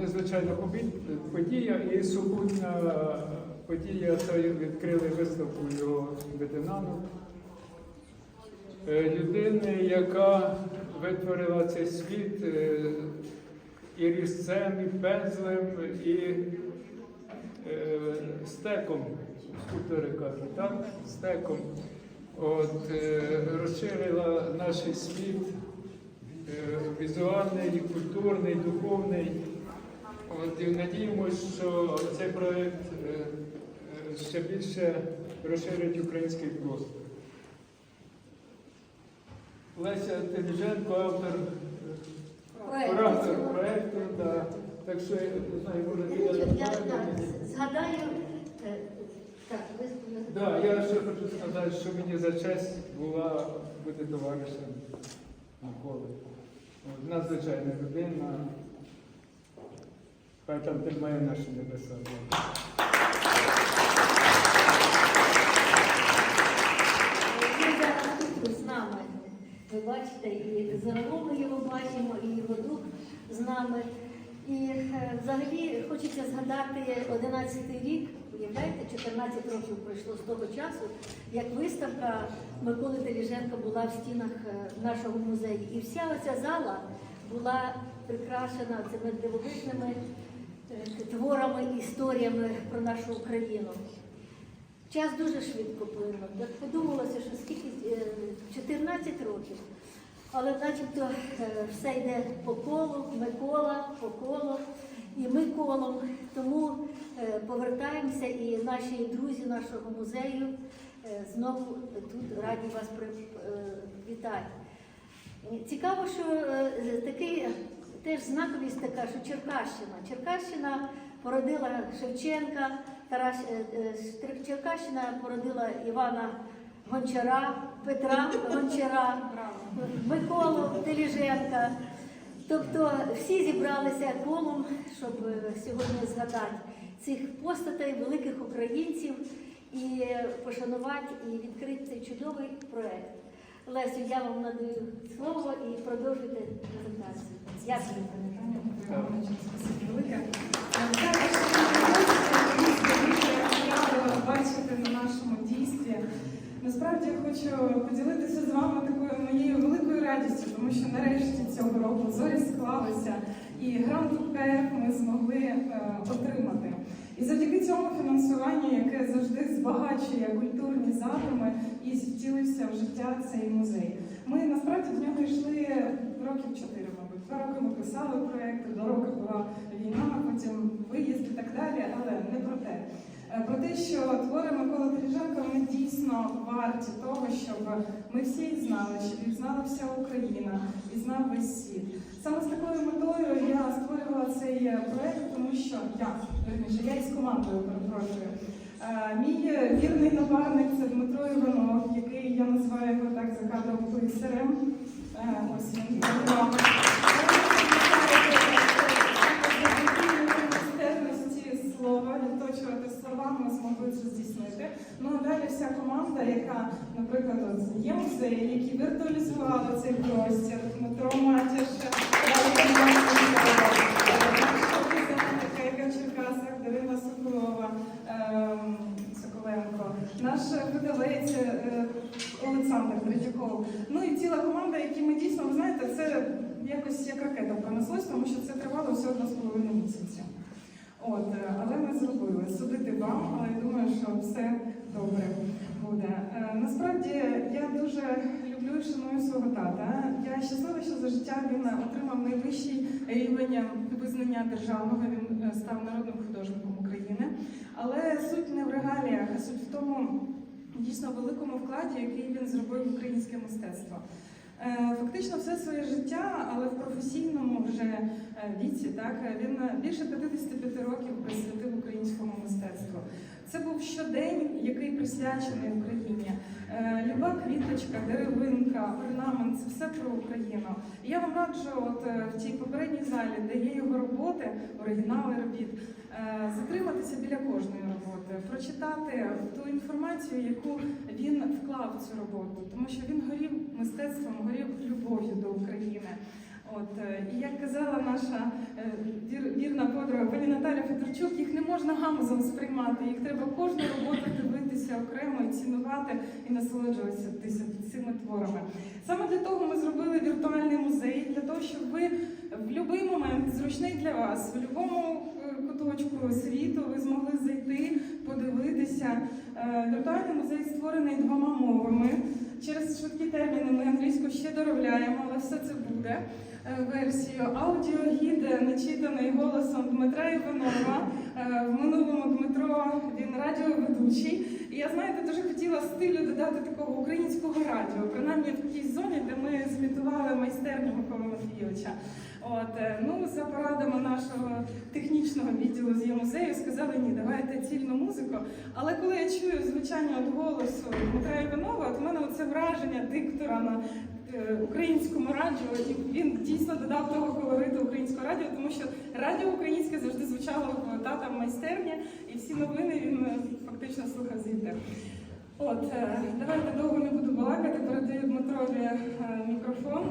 надзвичайна побі- подія і супутня подія це відкрили виставку його ветерану. Е, Людини, яка витворила цей світ е, і різцем, і пензлем, і е, стеком, скульптори кажуть, так? Стеком. От, е, розширила наш світ е, візуальний, культурний, духовний. От, і надіємося, що цей проект е, е, ще більше розширить український простір. Леся Теліженко, автор, е, да. так що я не знаю, може Я, згадаю, так, ви Да, я ще хочу сказати, що мені за честь була бути товаришем Миколи. Надзвичайна людина. Хай там тримає наші небеса. З нами. Ви бачите, і загалом його бачимо, і його дух з нами. І е, взагалі хочеться згадати 11-й рік, уявляєте, 14 років пройшло з того часу, як виставка Миколи Теліженка була в стінах е, нашого музею. І вся оця зала була прикрашена цими дивовижними творами, історіями про нашу Україну. Час дуже швидко плинув. Подумалося, що скільки е, 14 років. Але начебто е, все йде по колу, Микола, по колу і ми колом. Тому е, повертаємося і наші друзі нашого музею е, знову тут раді вас привітати. Цікаво, що е, такий е, теж знаковість така, що Черкащина. Черкащина породила Шевченка, Тарас, е, е, Черкащина породила Івана Гончара, Петра Гончара, Миколу Теліженка. Тобто всі зібралися колом, щоб е, сьогодні згадати цих постатей великих українців і пошанувати і відкрити цей чудовий проект. Лесю, я вам надаю слово і продовжуйте презентацію. Дякую. Бачити на нашому дійстві. Насправді я хочу поділитися з вами такою моєю великою радістю, тому що нарешті цього року зорі склалися і грант УКФ ми змогли е, отримати. І завдяки цьому фінансуванню, яке завжди збагачує культурні задуми і втілився в життя цей музей. Ми насправді в нього йшли років чотири, мабуть. Два роки ми писали проєкти, до року була війна, потім виїзд і так далі, але не про те. Е, Про те, що твори Миколи Тереженка вони дійсно варті того, щоб ми всі їх знали, щоб їх знала вся Україна і знав весь світ. Саме з такою метою я створювала цей проект, тому що верніше, я із командою перепрошую. Е, Мій е, вірний напарник це Дмитро Іванов, який я називаю його так за кадром писарем. Е, Ось він. Слова, відточувати слова, ми змогли це здійснити. Ну а далі вся команда, яка, наприклад, є музеї, які віртуалізували цей простір, Дмитро Матіш, наш видавець е, Олександр Третьяков. Ну і ціла команда, які ми дійсно, ви знаєте, це якось як ракета пронеслось, тому що це тривало всього одна з половиною місяця. От, е, але ми зробили. Судити вам, але я думаю, що все добре буде. Е, Насправді я дуже люблю і шаную свого тата. Я щаслива, що за життя він отримав найвищий рівень визнання державного. Він став народним художником України. Але суть не в регаліях, а суть в тому дійсно великому вкладі, який він зробив в українське мистецтво. Е, Фактично все своє життя, але в професійному вже е, віці, так він більше 55 років присвятив українському мистецтву. Це був щодень, який присвячений Україні. Е, Люба квіточка, деревинка, орнамент це все про Україну. І я вам раджу, от е, в цій попередній залі, де є його роботи, оригінали робіт, е, затриматися біля кожної роботи, прочитати ту інформацію, яку він вклав в цю роботу, тому що він горів мистецтвом, горів любов'ю до України. От і як казала наша вір- вірна подруга Наталя Федорчук, їх не можна гамузом сприймати. Їх треба кожну роботу дивитися окремо і цінувати і насолоджуватися цими творами. Саме для того ми зробили віртуальний музей, для того, щоб ви в будь-який момент зручний для вас, в будь-якому е, куточку світу ви змогли зайти, подивитися. Е, Віртуальний музей створений двома мовами. Через швидкі терміни ми доробляємо, але все це буде е, версію. Аудіогід начитаний голосом Дмитра Іванова. Е, В минулому Дмитро він радіоведучий. І я знаєте, дуже хотіла стилю додати такого українського радіо, принаймні в тій зоні, де ми зімітували майстерню Миколи Матвійовича. От е, ну за порадами нашого технічного відділу з музею сказали ні, давайте цільну музику. Але коли я чую звучання от голосу Дмитра Іванова, от у мене оце враження диктора на Е, українському радіо, і він дійсно додав того колориту українського радіо, тому що радіо українське завжди звучало в тата майстерня, і всі новини він е, фактично слухав звідти. От е, давайте довго не буду балакати. Передаю Дмитрові мікрофон.